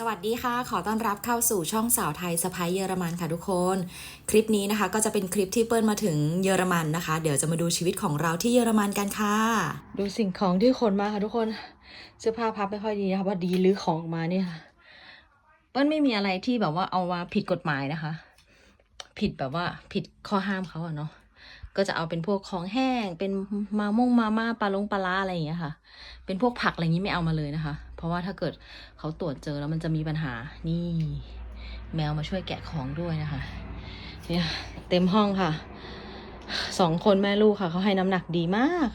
สวัสดีค่ะ ขอต้อนรับเข้าสู่ช่องสาวไทยสะพายเยอรมันค่ะทุกคน คลิปนี้นะคะก็จะเป็นคลิปที่เปิ้ลมาถึงเยอรมันนะคะ เดี๋ยวจะมาดูชีวิตของเราที่เยอรมันกันค่ะ ดูสิ่งของที่ขนมาค่ะทุกคนเสื้อผ้าพับไม่ค่อยดีนะคะพอดีรื้อของออกมาเนี่ยค่ะเปิ้ลไม่มีอะไรที่แบบว่าเอามาผิดกฎหมายนะคะ ผิดแบบว่าผิดข้อห้ามเขาอะเนาะก็จะเอาเป็นพวกของแห้งเป็นมาม่งมาม่าปลาลงปลาร้าอะไรอย่างเงี้ยค่ะ เป็นพวกผักอะไรอย่างนี้ไม่เอามาเลยนะคะ เพราะว่าถ้าเกิดเขาตรวจเจอแล้วมันจะมีปัญหา นี่ แมวมาช่วยแกะของด้วยนะคะ เนี่ยเต็มห้องค่ะ สองคนแม่ลูกค่ะ เขาให้น้ำหนักดีมาก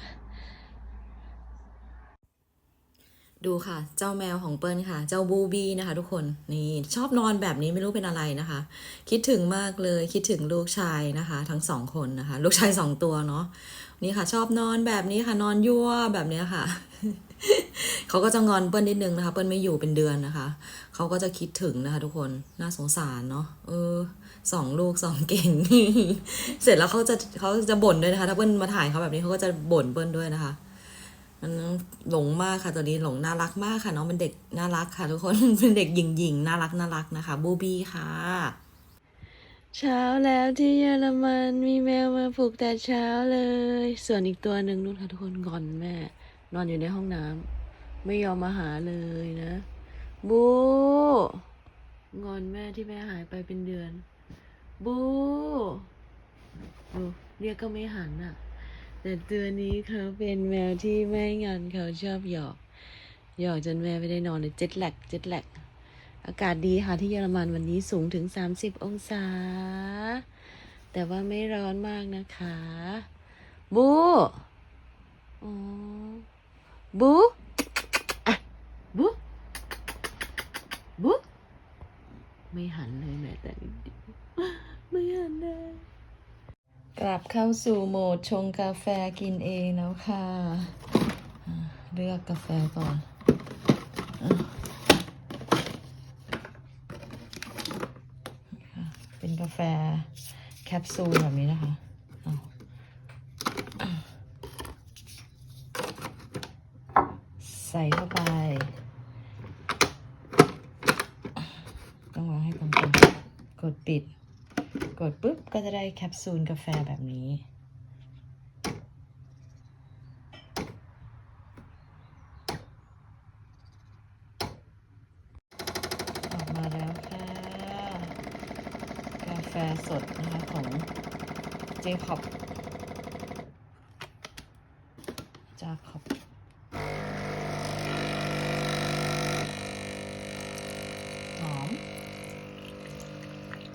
ดูค่ะ เจ้าแมวของเปิ้ลค่ะ เจ้าบูบี้นะคะ ทุกคน นี่ชอบนอนแบบนี้ไม่รู้เป็นอะไรนะคะ คิดถึงมากเลย คิดถึงลูกชายนะคะ ทั้งสองคนนะคะ ลูกชายสองตัวเนาะ นี่ค่ะ ชอบนอนแบบนี้ค่ะ นอนยั่วแบบเนี้ยค่ะ เขาก็จะงอนเปิ้ลนิดนึงนะคะ เปิ้ลไม่อยู่เป็นเดือนนะคะ เขาก็จะคิดถึงนะคะ ทุกคน น่าสงสารเนาะ เออสองลูกสองเก่ง เสร็จแล้วเขาจะเขาจะบ่นด้วยนะคะ ถ้าเปิ้ลมาถ่ายเขาแบบนี้เขาก็จะบ่นเปิ้ลด้วยนะคะมันหลงมากค่ะตัวนี้หลงน่ารักมากค่ะน้องเป็นเด็กน่ารักค่ะ ทุกคนเป็นเด็กหญิงหญิงน่ารักน่ารักนะคะ บูบี้ค่ะ เช้าแล้วที่เยอรมันมีแมวมาปลุกแต่เช้าเลย ส่วนอีกตัวหนึ่งนู่นค่ะทุกคนงอนแม่ นอนอยู่ในห้องน้ำไม่ยอมมาหาเลยนะ บูงอนแม่ที่แม่หายไปเป็นเดือน บูดูเรียกก็ไม่หันอะ แต่ตัวนี้เขาเป็นแมวที่ไม่งอนเขาชอบหยอก หยอกจนแม่ไม่ได้นอนเลยเจ็ดแลกเจ็ดแลกอากาศดีค่ะที่เยอรมันวันนี้สูงถึง 30 องศา แต่ว่าไม่ร้อนมากนะคะ บู อ๋อ บูอะบูบูไม่หันเลยแม้แต่นิดเดียวไม่หันเลยกลับเข้าสู่โหมดชงกาแฟกินเองแล้วค่ะอ่าเลือกกาแฟก่อนเป็นกาแฟแคปซูลแบบนี้นะคะเอา ใส่เข้าไปต้องวางให้ตรงๆกดปิด กดปุ๊บก็จะได้แคปซูลกาแฟแบบนี้ ออกมาแล้วค่ะ กาแฟสดนะคะของเจคอบจาคอบหอมเฮ้ย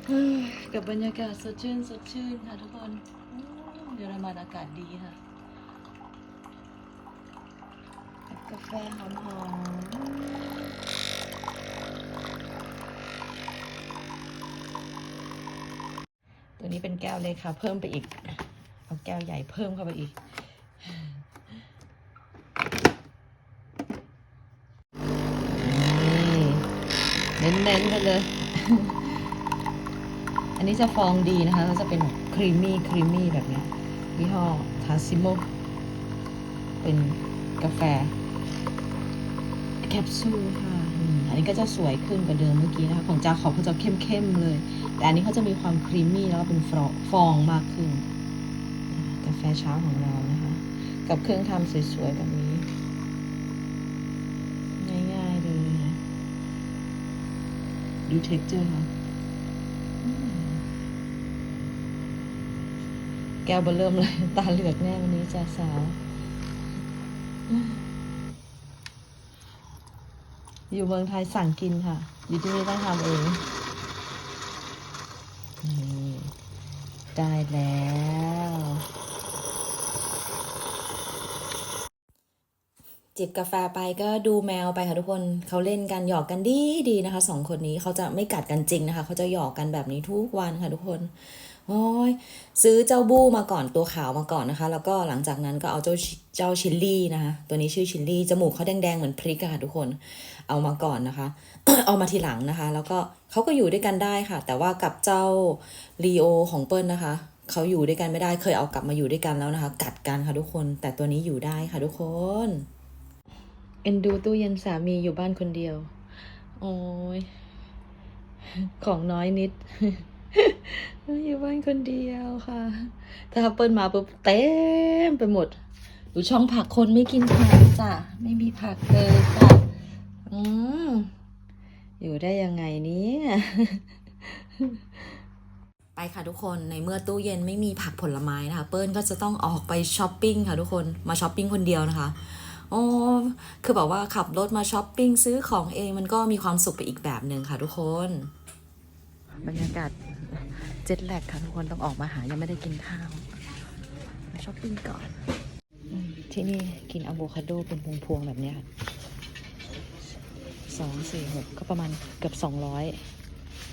กับบรรยากาศสดชื่นสดชื่นค่ะทุกคนเยอรมันอากาศดีค่ะกาแฟหอมๆตัวนี้เป็นแก้วเล็กค่ะ เพิ่มไปอีก เอาแก้วใหญ่เพิ่มเข้าไปอีกเน้นๆกันเลย อันนี้จะฟองดีนะคะ ก็จะเป็นครีมมี่ครีมมี่แบบนี้ยี่ห้อทาซิโมเป็นกาแฟ แคปซูลค่ะ อันนี้ก็จะสวยขึ้นกว่าเดิมเมื่อกี้นะคะ ของจาขอบเขาจะเข้มๆเลย แต่อันนี้เขาจะมีความครีมมี่แล้วก็เป็นฟองฟองมากขึ้น กาแฟเช้าของเรานะคะ กับเครื่องทำสวยๆแบบนี้ง่ายๆเลยนะดูเท็กเจอร์ค่ะอืม แก้วเบอร์เริ่มเลย ตาเหลือกแน่วันนี้จ้าสาว อยู่เมืองไทยสั่งกินค่ะ อยู่ที่นี่ต้องทำเองนี่ได้แล้ว จิบกาแฟไปก็ดูแมวไปค่ะทุกคนเขาเล่นกันหยอกกันดีดีนะคะสองคนนี้เขาจะไม่กัดกันจริงนะคะ เขาจะหยอกกันแบบนี้ทุกวันค่ะทุกคน โอ้ยซื้อเจ้าบู้มาก่อนตัวขาวมาก่อนนะคะ แล้วก็หลังจากนั้นก็เอาเจ้าเจ้าชิลลี่นะคะ ตัวนี้ชื่อชิลลี่จมูกเขาแดงๆเหมือนพริกค่ะทุกคนเอามาก่อนนะคะ เอามาทีหลังนะคะ แล้วก็เขาก็อยู่ด้วยกันได้ค่ะ แต่ว่ากับเจ้าลีโอของเปิ้ลนะคะเขาอยู่ด้วยกันไม่ได้เคยเอากลับมาอยู่ด้วยกันแล้วนะคะ กัดกันค่ะทุกคน แต่ตัวนี้อยู่ได้ค่ะทุกคนเอ็นดูตู้เย็นสามีอยู่บ้านคนเดียว โอ้ยของน้อยนิด อยู่บ้านคนเดียวค่ะ ถ้าเปิ้ลมาปุ๊บเต็มไปหมดดูช่องผักคนไม่กินผักจ้ะ ไม่มีผักเลยจ้ะ อืมอยู่ได้ยังไงนี่ยไปค่ะทุกคนในเมื่อตู้เย็นไม่มีผักผลไม้นะคะ เปิ้ลก็จะต้องออกไปช้อปปิ้งค่ะทุกคนมาช้อปปิ้งคนเดียวนะคะโอ้คือแบบว่าขับรถมาช้อปปิ้งซื้อของเองมันก็มีความสุขไปอีกแบบหนึ่งค่ะทุกคน บรรยากาศ เจ็ตแลกค่ะทุกคนต้องออกมาหายังไม่ได้กินข้าวมาช้อปปิ้งก่อนอืมที่นี่กินอะโวคาโดเป็นพวงๆแบบเนี้ยค่ะสองสี่หกก็ประมาณเกือบสองร้อย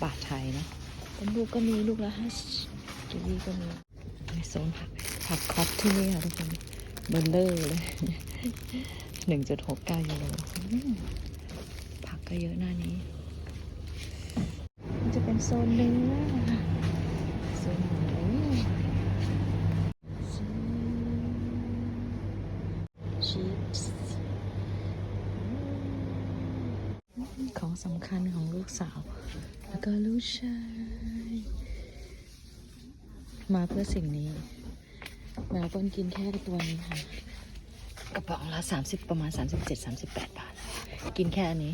บาทไทยเนอะเป็นลูกก็มีลูกละห้ากิวีก็มีในโซนผักผักคอปที่นี่ค่ะทุกคนเบลเลอร์เลยหนึ่งจุดหกเก้ายูโรอืมผักก็เยอะหน้านี้มันจะเป็นโซนเนื้อโซนหมูชีสของ สำคัญของลูกสาว แล้วก็ลูกชาย มาเพื่อสิ่งนี้แมวเปิ้ลกินแค่ตัวนี้ค่ะ กระป๋องละ 30 ประมาณ 37 38 บาท กินแค่อันนี้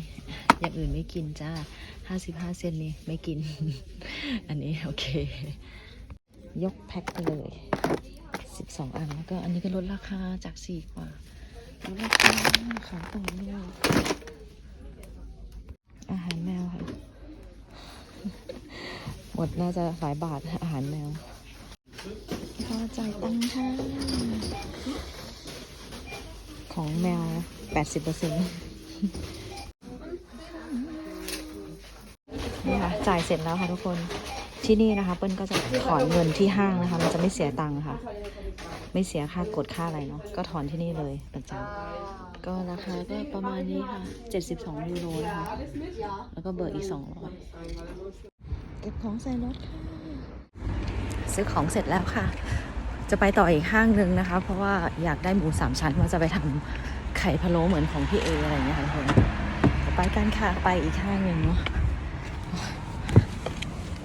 อย่างอื่นไม่กินจ้า 55 เซนนี้ไม่กิน อันนี้โอเค ยกแพ็คไปเลย 12 อันแล้วก็อันนี้ก็ลดราคาจาก 4 กว่าลดราคาของต่อเนื่ องอาหารแมวค่ะ หมดน่าจะหลายบาทอาหารแมวพอจ่ายตังค่ะ ของแมว 80%นี่ค่ะจ่ายเสร็จแล้วค่ะทุกคนที่นี่นะคะเปิ้ลก็จะถอนเงินที่ห้างนะคะ มันจะไม่เสียตังค์ค่ะ ไม่เสียค่ากดค่าอะไรเนาะก็ถอนที่นี่เลยประจำ ก็ราคาก็ประมาณนี้ค่ะ 72 ยูโรนะคะ แล้วก็เบอร์อีก 200 เก็บของใส่รถค่ะ ซื้อของเสร็จแล้วค่ะ จะไปต่ออีกห้างหนึ่งนะคะ เพราะว่าอยากได้หมูสามชั้นว่าจะไปทำไข่พะโล้เหมือนของพี่เออะไรอย่างเงี้ยค่ะทุกคนไปกันค่ะ ไปอีกห้างหนึ่งเนาะ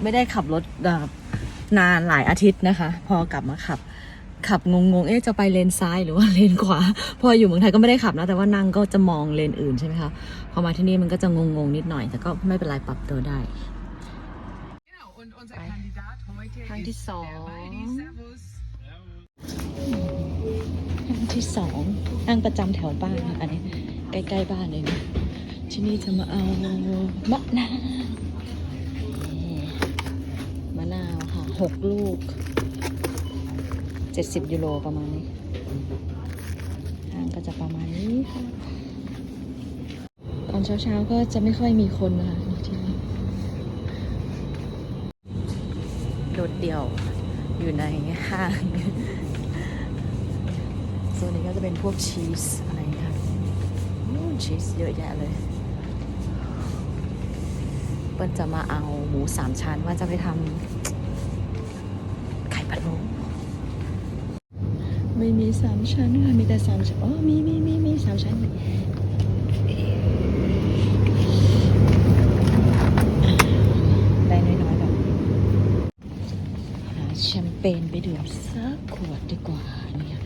ไม่ได้ขับรถแบบนานหลายอาทิตย์นะคะ พอกลับมาขับ ขับงงๆ เอ๊ะจะไปเลนซ้ายหรือว่าเลนขวา พออยู่เมืองไทยก็ไม่ได้ขับนะ แต่ว่านั่งก็จะมองเลนอื่นใช่ไหมคะ พอมาที่นี่มันก็จะงงๆนิดหน่อย แต่ก็ไม่เป็นไรปรับตัวได้ Genau, und unser Kandidat heute Hand die ist Sau. der Waldi. Servus. ห้างที่สองห้างประจำแถวบ้านค่ะ อันนี้ใกล้ๆบ้านเลยนะที่นี่จะมาเอามะนาวมะนาวค่ะหกลูก เจ็ดสิบยูโรประมาณนี้ห้างก็จะประมาณนี้ค่ะตอนเช้าๆก็จะไม่ค่อยมีคนนะคะที่นี่โดดเดี่ยวอยู่ในห้างโซนนี้ก็จะเป็นพวกชีสอะไรค่ะนู่นชีสเยอะแยะเลยเปิ้ลจะมาเอาหมูสามชั้นว่าจะไปทำไข่พะโล้ มีสามชั้นค่ะ มีแต่สามชั้น อ๋อ มีมีมีมีสามชั้นได้น้อยๆแบบหาแชมเปญไปดื่มสักขวดดีกว่าเนี่ย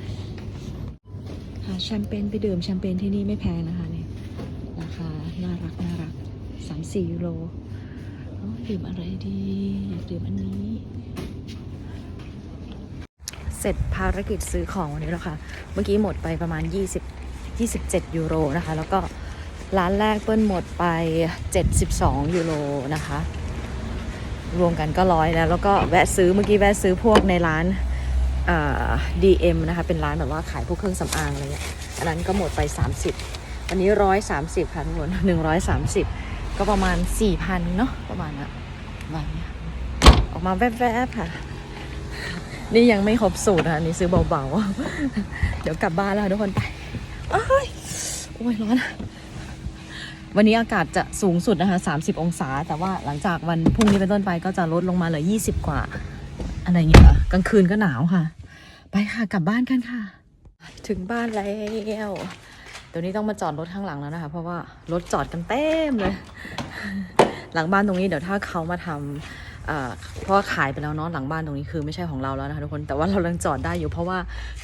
หาแชมเปญไปดื่มแชมเปญที่นี่ไม่แพงนะคะเนี่ยราคาน่ารักน่ารักสามสี่ยูโรดื่มอะไรดี อยากดื่มอันนี้ เสร็จภารกิจซื้อของวันนี้แล้วค่ะ เมื่อกี้หมดไปประมาณ 20 27 ยูโรนะคะ แล้วก็ร้านแรกเปิ้ลหมดไป 72 ยูโรนะคะ รวมกันก็ร้อยแล้ว แล้วก็แวะซื้อเมื่อกี้แวะซื้อพวกในร้านอ่า DM นะคะ เป็นร้านแบบว่าขายพวกเครื่องสำอางอะไรเงี้ยอันนั้นก็หมดไป 30 อันนี้ร้อยสามสิบค่ะทุกคนหนึ่งร้อยสามสิบก็ประมาณสี่พันเนาะประมาณนั้ประมาณเนี้ยออกมาแวบๆค่ะ นี่ยังไม่ครบสูตรนะอันนี่ซื้อเบาๆ เดี๋ยวกลับบ้านแล้วทุกคนไปโอ้ยโอ้ยร้อน วันนี้อากาศจะสูงสุดนะคะ 30 องศา แต่ว่าหลังจากวันพรุ่งนี้เป็นต้นไปก็จะลดลงมาเหลือ 20 กว่า อะไรอย่างเงี้ยกลางคืนก็หนาวค่ะ ไปค่ะกลับบ้านกันค่ะ ถึงบ้านแล้วเดี๋ยวนี้ต้องมาจอดรถข้างหลังแล้วนะคะ เพราะว่ารถจอดกันเต็มเลย หลังบ้านตรงนี้เดี๋ยวถ้าเขามาทำ เพราะขายไปแล้วเนาะหลังบ้านตรงนี้คือไม่ใช่ของเราแล้วนะคะทุกคนแต่ว่าเรายังจอดได้อยู่เพราะว่า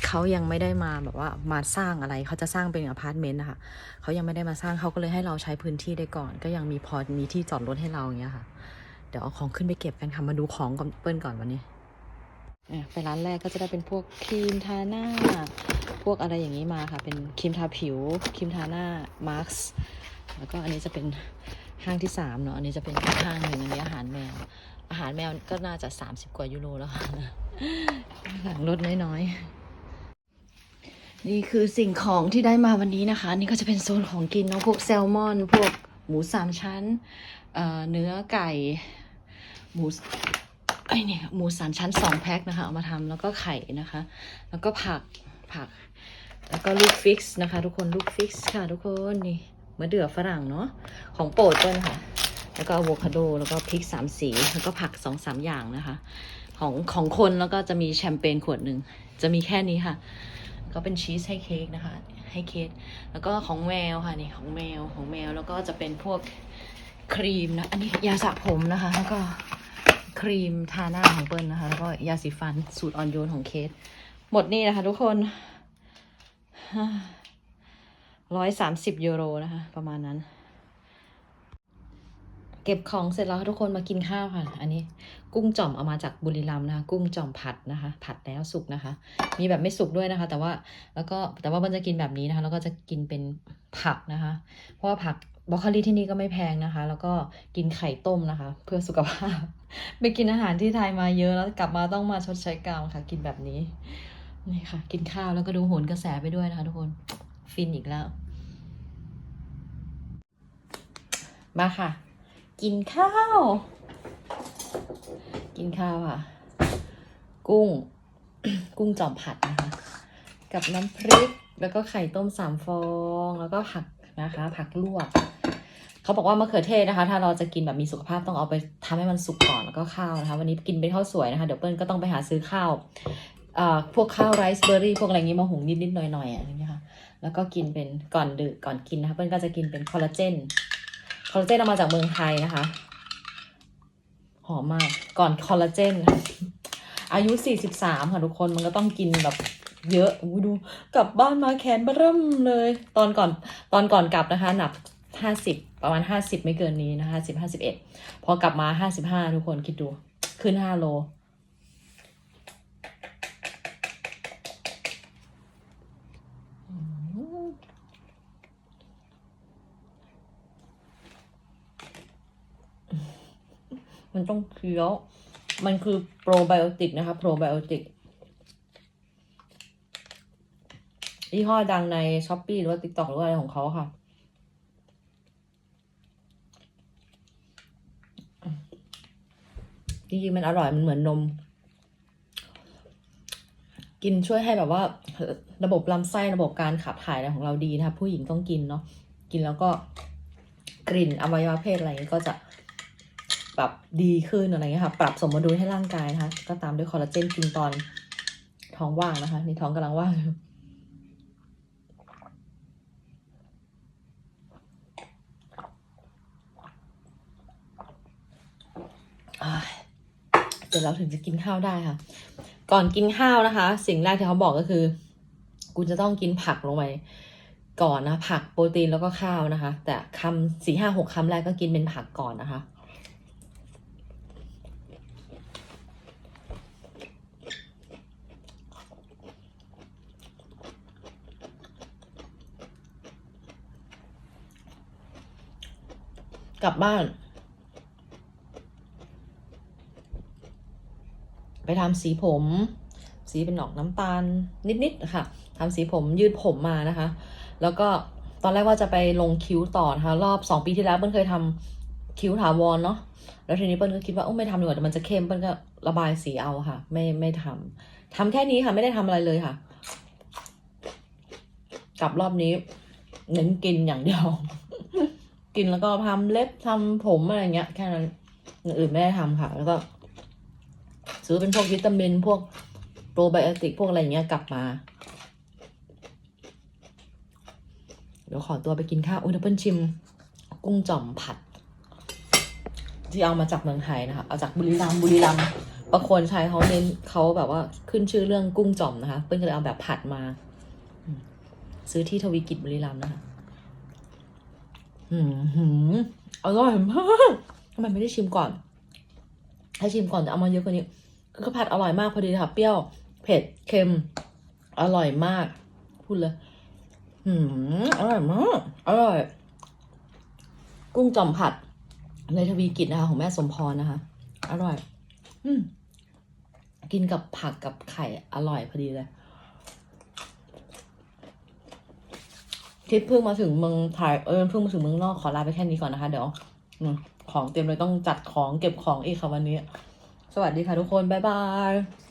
เขายังไม่ได้มาแบบว่ามาสร้างอะไรเขาจะสร้างเป็นอพาร์ตเมนต์นะคะเขายังไม่ได้มาสร้างเขาก็เลยให้เราใช้พื้นที่ได้ก่อน ก็ยังมีพอมีที่จอดรถให้เราอย่างเงี้ยค่ะ เดี๋ยวเอาของขึ้นไปเก็บกันค่ะมาดูของก่อนเปิ้ลก่อนวันนี้ไปร้านแรกก็จะได้เป็นพวกครีมทาหน้า พวกอะไรอย่างนี้มาค่ะ เป็นครีมทาผิวครีมทาหน้ามาร์คแล้วก็อันนี้จะเป็น ห้างที่สามเนาะอันนี้จะเป็นห้างหนึ่งอันนี้อาหารแมว อาหารแมวก็น่าจะ30กว่ายูโรแล้วค่ะหลังรถน้อยๆ นี่คือสิ่งของที่ได้มาวันนี้นะคะ นี่ก็จะเป็นโซนของกินเนาะพวกแซลมอน พวกหมูสามชั้นเอ่อเนื้อไก่ หมูไอ้เนี่ยหมูสามชั้นสองแพ็คนะคะ เอามาทำแล้วก็ไข่นะคะ แล้วก็ผักผัก แล้วก็ลูกฟิกซ์นะคะ ทุกคนลูกฟิกซ์ค่ะทุกคนนี่ มะเดื่อฝรั่งเนาะของโปรดเปิ้ลค่ะ แล้วก็อะโวคาโดแล้วก็พริกสามสี แล้วก็ผักสองสามอย่างนะคะ ของของคนแล้วก็จะมีแชมเปญขวดหนึ่งจะมีแค่นี้ค่ะ ก็เป็นชีสให้เค้กนะคะ ให้เค้กแล้วก็ของแมวค่ะนี่ของแมวของแมวแล้วก็จะเป็นพวกครีมนะอันนี้ยาสระผมนะคะ แล้วก็ครีมทาหน้าของเปิ้ลนะคะ แล้วก็ยาสีฟันสูตรอ่อนโยนของเคสหมดนี่นะคะทุกคน ร้อยสามสิบยูโรนะคะ ประมาณนั้น เก็บของเสร็จแล้วทุกคนมากินข้าวค่ะ อันนี้กุ้งจ่อมเอามาจากบุรีรัมย์นะคะ กุ้งจ่อมผัดนะคะ ผัดแล้วสุกนะคะ มีแบบไม่สุกด้วยนะคะ แต่ว่าแล้วก็แต่ว่ามันจะกินแบบนี้นะคะ แล้วก็จะกินเป็นผักนะคะ เพราะว่าผักบรอกโคลีที่นี่ก็ไม่แพงนะคะ แล้วก็กินไข่ต้มนะคะ เพื่อสุขภาพ ไปกินอาหารที่ไทยมาเยอะแล้วกลับมาต้องมาชดใช้กรรมค่ะ กินแบบนี้นี่ค่ะ กินข้าวแล้วก็ดูโหนกระแสไปด้วยนะคะทุกคน ฟินอีกแล้ว มาค่ะ กินข้าว กินข้าวค่ะ กุ้ง กุ้งจอมผัดนะคะ กับน้ำพริก แล้วก็ไข่ต้มสามฟอง แล้วก็ผักนะคะ ผักลวกเขาบอกว่ามะเขือเทศนะคะ ถ้าเราจะกินแบบมีสุขภาพต้องเอาไปทำให้มันสุกก่อนแล้วก็ข้าวนะคะ วันนี้กินเป็นข้าวสวยนะคะ เดี๋ยวเปิ้ลก็ต้องไปหาซื้อข้าว พวกข้าวไรซ์เบอร์รี่พวกอะไรอย่างนี้มาหุงนิดๆหน่อยๆอะอย่างเงี้ยค่ะแล้วก็กินเป็นก่อนดื่มก่อนกินนะคะเปิ้ลก็จะกินเป็นคอลลาเจนคอลลาเจนเอามาจากเมืองไทยนะคะ หอมมากก่อนคอลลาเจนอายุ 43 ค่ะทุกคนมันก็ต้องกินแบบเยอะอู้ดูกลับบ้านมาแขนเบิ่มเลย ตอนก่อนตอนก่อนกลับนะคะ หนัก 50 ประมาณ 50 ไม่เกินนี้นะคะ10 51 พอกลับมา 55 ทุกคนคิดดู ขึ้น 5 โล มันต้องเคี้ยว มันคือโปรไบโอติกนะคะโปรไบโอติกยี่ห้อดังในช้อปปีหรือว่าติ๊กต็อกหรืออะไรของเขาค่ะ จริงๆ มันอร่อย มันเหมือนนม กินช่วยให้แบบว่า ระบบลำไส้ระบบการขับถ่ายอะไรของเราดีนะคะ ผู้หญิงต้องกินเนาะ กินแล้วก็กลิ่นอวัยวะเพศอะไรก็จะ แบบดีขึ้นอะไรเงี้ยค่ะ ปรับสมดุลให้ร่างกายนะคะ ก็ตามด้วยคอลลาเจนกินตอนท้องว่างนะคะ นี่ท้องกำลังว่างอยู่อ่าเดี๋ยวเราถึงจะกินข้าวได้ค่ะ ก่อนกินข้าวนะคะ สิ่งแรกที่เขาบอกก็คือคุณจะต้องกินผักลงไปก่อนนะ ผักโปรตีนแล้วก็ข้าวนะคะ แต่คำสี่ห้าหกคำแรกก็กินเป็นผักก่อนนะคะ กลับบ้าน ไปทำสีผม สีเป็นออกน้ำตาลนิดๆนะคะทำสีผมยืดผมมานะคะ แล้วก็ตอนแรกว่าจะไปลงคิ้วต่อนะคะ รอบสองปีที่แล้วเปิ้ลเคยทำคิ้วถาวรเนาะแล้วทีนี้เปิ้ลก็คิดว่าโอ้ไม่ทำดีกว่าเดี๋ยวมันจะเข้มเปิ้ลก็ระบายสีเอาค่ะ ไม่ไม่ทำทำแค่นี้ค่ะ ไม่ได้ทำอะไรเลยค่ะ กลับรอบนี้เน้นกินอย่างเดียว กินแล้วก็ทำเล็บทำผมอะไรเงี้ย แค่นั้นอื่นไม่ได้ทำค่ะ แล้วก็ ซื้อเป็นพวกวิตามินพวกโปรไบโอติกพวกอะไรเงี้ยกลับมา เดี๋ยวขอตัวไปกินข้าวอุ้ยเดี๋ยวเปิ้ลชิม กุ้งจ่อมผัด ที่เอามาจากเมืองไทยนะคะเอาจากบุรีรัมย์บุรีรัมย์ประโคนชัยเขาเน้นเขาแบบว่าขึ้นชื่อเรื่องกุ้งจ่อมนะคะเปิ้ลก็เลยเอาแบบผัดมา ซื้อที่ทวีกิจบุรีรัมย์นะคะ อืมอร่อยมากทำไมไม่ได้ชิมก่อน ให้ชิมก่อนแต่เอามาเยอะกว่านี้คือข้าวผัดอร่อยมากพอดีค่ะเปรี้ยว เผ็ด เค็ม อร่อยมาก พูดเลย อืมอร่อยมาก อร่อย กุ้งจอมผัด ในทวีกิจนะคะของแม่สมพรนะคะ อร่อย อืมกินกับผักกับไข่อร่อยพอดีเลย ทริปเพิ่งมาถึงเมืองไทยเออเพิ่งมาถึงเมืองนอกขอลาไปแค่นี้ก่อนนะคะ เดี๋ยวของเต็มเลยต้องจัดของเก็บของอีกค่ะวันนี้ สวัสดีค่ะทุกคน บ๊ายบาย